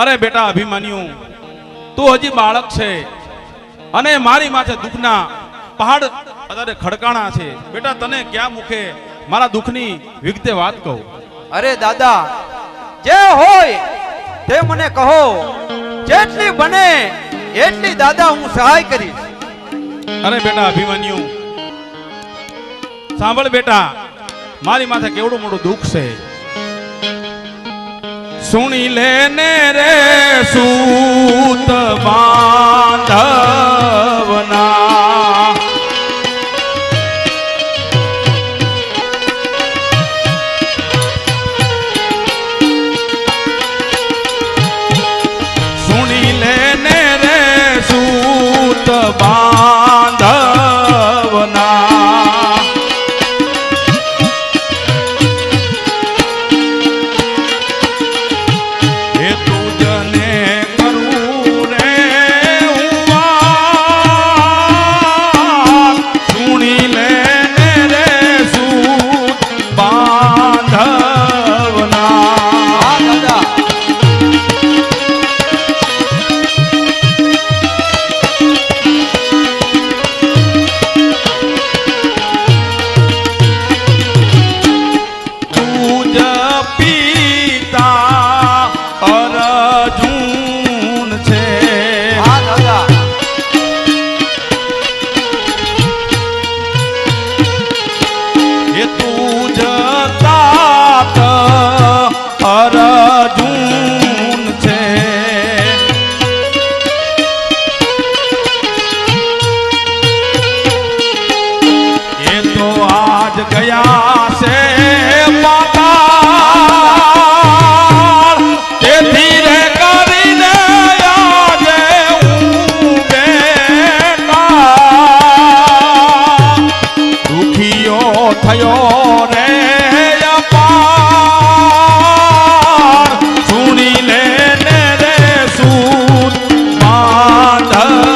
અરે બેટા અભિમાન્યુ તું હજી બાળક છે અને મારી માથે દુઃખના પહાડ અત્યારે ખડકાણા છે. બેટા તને ક્યાં મુખે મારા દુઃખની વિગતે વાત કહું? અરે દાદા જે હોય તે મને કહો. જેટલી બને એટલી દાદા હું સહાય કરીશ. અરે બેટા અભિમાન્યુ સાંભળ બેટા મારી માથે કેવડું મોટું દુઃખ છે. સુણી લે ને રે સૂત બાંધવના. સુણી લે ને રે સૂત બા થયો રે અપાર. સુણી લે રે સૂત. માધવ